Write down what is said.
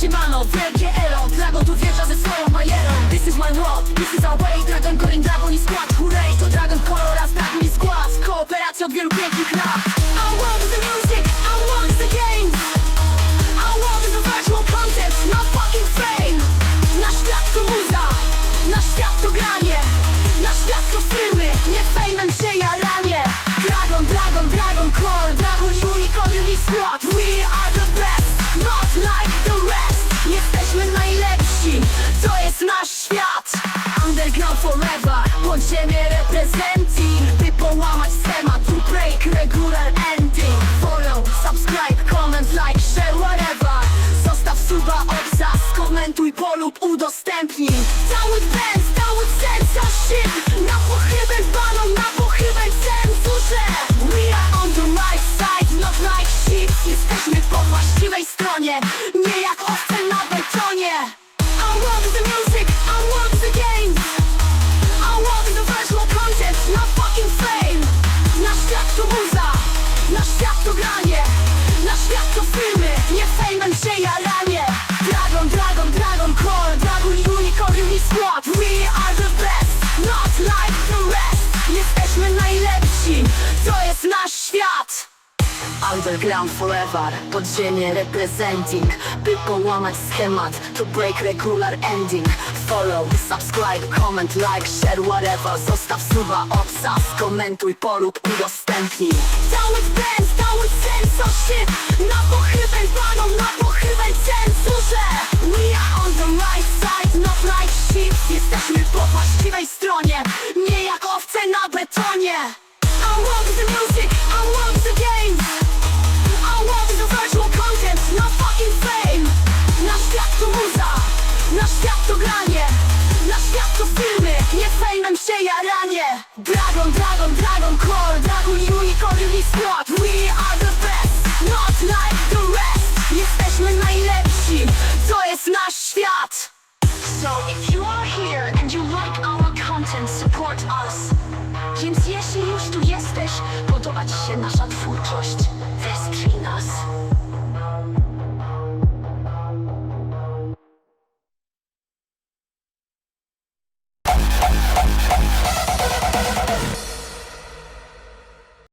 siemano, wielkie elo Dragon tu wjeżdża ze swoją bajerą This is my world, this is our way Dragon Corin, Dragon i skład, hooray To Dragon Color, a tak mi skład Kooperacja od wielu pięknych lat nie fejmem się jaranie Dragon, Dragon, Dragon Core, Dragon Unicorn skład We are the best, not like the rest. Jesteśmy najlepsi, to jest nasz świat. Underground forever, bądź ziemię reprezenting. By połamać schemat, to break regular ending. Follow, subscribe, comment, like, share, whatever. Zostaw suba, obsas, komentuj, polub, udostępnij. Cały dance, cały censorship Na pochybę świat to granie Nasz świat to filmy, nie fejmem się jaranie Dragon, Dragon, Dragon Core, Dragon Unicorn i skład We are the best, not like the rest. Jesteśmy najlepsi, to jest nasz świat. Underground forever, podziemie representing. By połamać schemat, to break regular ending. Follow, subscribe, comment, like, share, whatever. Zostaw suba, obsas, komentuj, polub, udostępnij Cały dance, cały censorship Na pochybę panom, na pochybę cenzurze We are on the right side, not like sheep Jesteśmy po właściwej stronie Nie jak owce na betonie. I want the music, I want the games. I want the virtual content, not fucking fame. Nasz świat to muza, nasz świat to granie. Nasz świat to filmy, nie fejmem się jaranie. Dragon, Dragon, Dragon So if you are here and you like our content, support us. Więc jeśli już tu jesteś, podoba Ci się nasza twórczość, wesprzyj nas